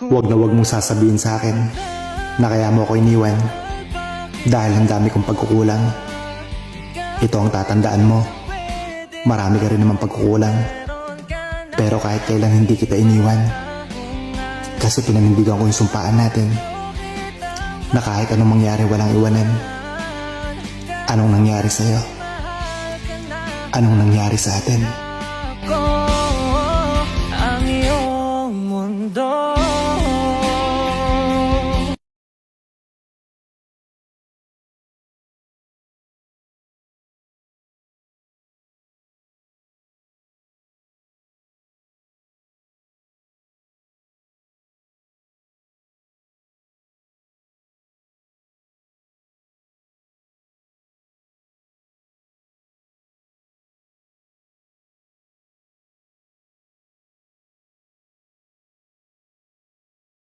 Huwag na huwag mong sasabihin sa akin na kaya mo ako iniwan dahil ang dami kong pagkukulang. Ito ang tatandaan mo. Marami ka rin naman pagkukulang. Pero kahit kailan hindi kita iniwan. Kasi pinanindigan ko yung sumpaan natin na kahit anong mangyari walang iwanan. Anong nangyari sa'yo? Anong nangyari sa atin?